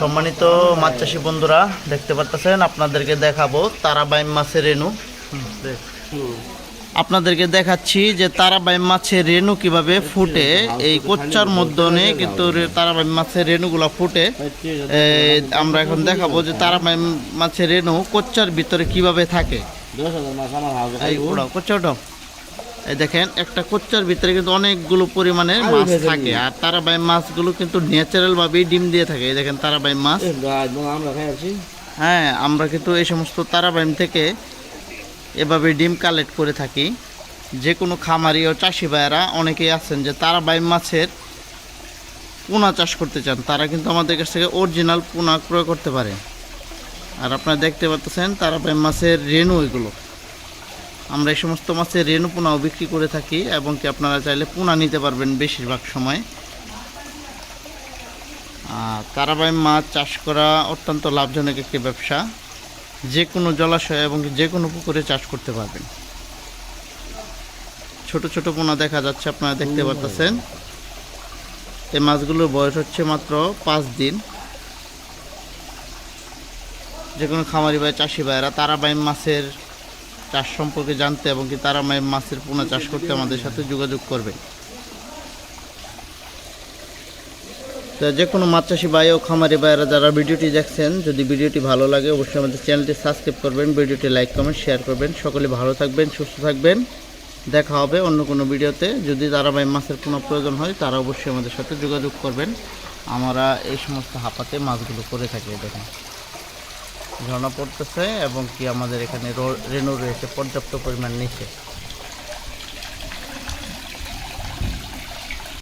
সম্মানিত মাছ চাষি বন্ধুরা, দেখতে পাচ্ছেন আপনাদেরকে দেখাবো তারাবাইম মাছের রেণু আপনাদেরকে দেখাচ্ছি যে তারাবাইম মাছের রেণু কীভাবে ফুটে। এই কোচ্চার মধ্যে কিন্তু তারাবাইম মাছের রেণুগুলো ফুটে। আমরা এখন দেখাবো যে তারাবাইম মাছের রেণু কোচ্চার ভিতরে কীভাবে থাকে। দেখেন একটা কোচ্চার ভিতরে কিন্তু অনেকগুলো পরিমাণে মাছ থাকে। আর তারাবাইম মাছগুলো কিন্তু ন্যাচারাল ভাবেই ডিম দিয়ে থাকে। দেখেন তারাবাইম মাছ। হ্যাঁ আমরা কিন্তু এই সমস্ত তারাবাইম থেকে এভাবে ডিম কালেক্ট করে থাকি। যে কোনো খামারি ও চাষি ভাইয়েরা অনেকেই আছেন যে তারাবাইম মাছের পোনা চাষ করতে চান। তারা কিন্তু আমাদের কাছ থেকে অরিজিনাল পোনা ক্রয় করতে পারে। আর আপনারা দেখতে পাচ্ছেন তারাবাইম মাছের রেণু এগুলো। আমরা এই সমস্ত মাছের রেণু পোনাও বিক্রি করে থাকি এবং কি আপনারা চাইলে পোনা নিতে পারবেন বেশিরভাগ সময়। আর তারাবাই মাছ চাষ করা অত্যন্ত লাভজনক একটি ব্যবসা। যে কোনো জলাশয় এবং যে কোনো পুকুরে চাষ করতে পারবেন। ছোট ছোট পোনা দেখা যাচ্ছে আপনারা দেখতে পাচ্ছেন এই মাছগুলোর বয়স হচ্ছে মাত্র পাঁচ দিন। যে কোনো খামারি ভাই চাষি ভাইয়েরা তারাবাই মাছের চাষ সম্পর্কে জানতে এবং কি তারাবাই মাছের পোনা চাষ করতে আমাদের সাথে যোগাযোগ করবেন তো যে কোনো মাছ চাষি ভাই ও খামারি ভাইয়েরা যারা ভিডিওটি দেখছেন, যদি ভিডিওটি ভালো লাগে, অবশ্যই আমাদের চ্যানেলটি সাবস্ক্রাইব করবেন, ভিডিওটি লাইক, কমেন্ট, শেয়ার করবেন। সকলে ভালো থাকবেন, সুস্থ থাকবেন। দেখা হবে অন্য কোনো ভিডিওতে। যদি তারা ভাই মাছের কোনো প্রয়োজন হয়, তারা অবশ্যই আমাদের সাথে যোগাযোগ করবেন। আমরা এই সমস্ত হাঁপাতে মাছগুলো করে থাকি দেখেন। ঝর্ণা পড়তেছে এবং কি আমাদের এখানে রেণু রয়েছে পর্যাপ্ত পরিমাণ নিচে।